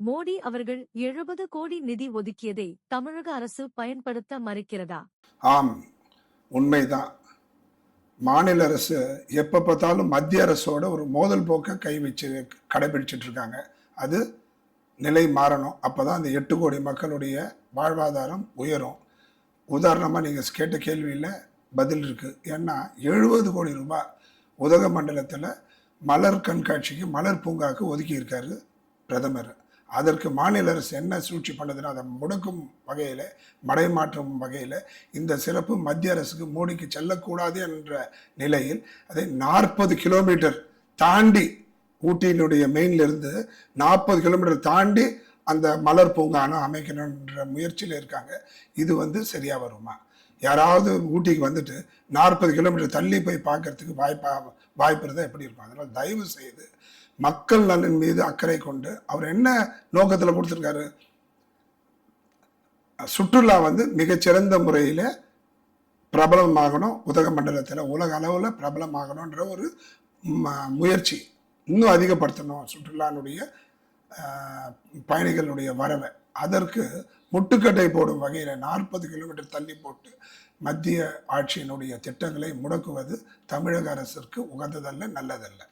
மோடி அவர்கள் எழுபது கோடி நிதி ஒதுக்கியதை தமிழக அரசு பயன்படுத்த மறுக்கிறதா? ஆம் உண்மைதான். மாநில அரசு எப்போ பார்த்தாலும் மத்திய அரசோட ஒரு மோதல் போக்கை கை வச்சு கடைபிடிச்சிட்டு இருக்காங்க அது நிலை மாறணும். அப்போ தான் அந்த எட்டு கோடி மக்களுடைய வாழ்வாதாரம் உயரும். உதாரணமாக நீங்கள் கேட்ட கேள்வியில் பதில் இருக்குது ஏன்னா எழுபது கோடி ரூபாய் உதகமண்டலத்தில் மலர் கண்காட்சிக்கு மலர் பூங்காவுக்கு ஒதுக்கியிருக்காரு பிரதமர். அதற்கு மாநில அரசு என்ன சூழ்ச்சி பண்ணுதுன்னா அதை முடக்கும் வகையில் மடைமாற்றும் வகையில் இந்த சிறப்பு மத்திய அரசுக்கு மோடிக்கு செல்லக்கூடாது என்ற நிலையில் அதை நாற்பது கிலோமீட்டர் தாண்டி ஊட்டியினுடைய மெயின்லேருந்து நாற்பது கிலோமீட்டர் தாண்டி அந்த மலர் பூங்கானம் அமைக்கணுன்ற முயற்சியில் இருக்காங்க. இது வந்து சரியாக வருமா? யாராவது ஊட்டிக்கு வந்துட்டு நாற்பது கிலோமீட்டர் தள்ளி போய் பார்க்கறதுக்கு வாய்ப்பாக வாய்ப்பு இருந்தால் எப்படி இருக்கும்? அதனால் தயவு செய்து மக்கள் நலன் மீது அக்கறை கொண்டு அவர் என்ன நோக்கத்தில் கொடுத்துருக்காரு? சுற்றுலா வந்து மிகச்சிறந்த முறையில் பிரபலமாகணும். உதகமண்டலத்தில் உலக அளவில் பிரபலமாகணுன்ற ஒரு ம- முயற்சி இன்னும் அதிகப்படுத்தணும். சுற்றுலானுடைய பயணிகளுடைய வரவை. அதற்கு முட்டுக்கட்டை போடும் வகையில் நாற்பது கிலோமீட்டர் தள்ளி போட்டு மத்திய ஆட்சியினுடைய திட்டங்களை முடக்குவது தமிழக அரசிற்கு உகந்ததல்ல நல்லதல்ல.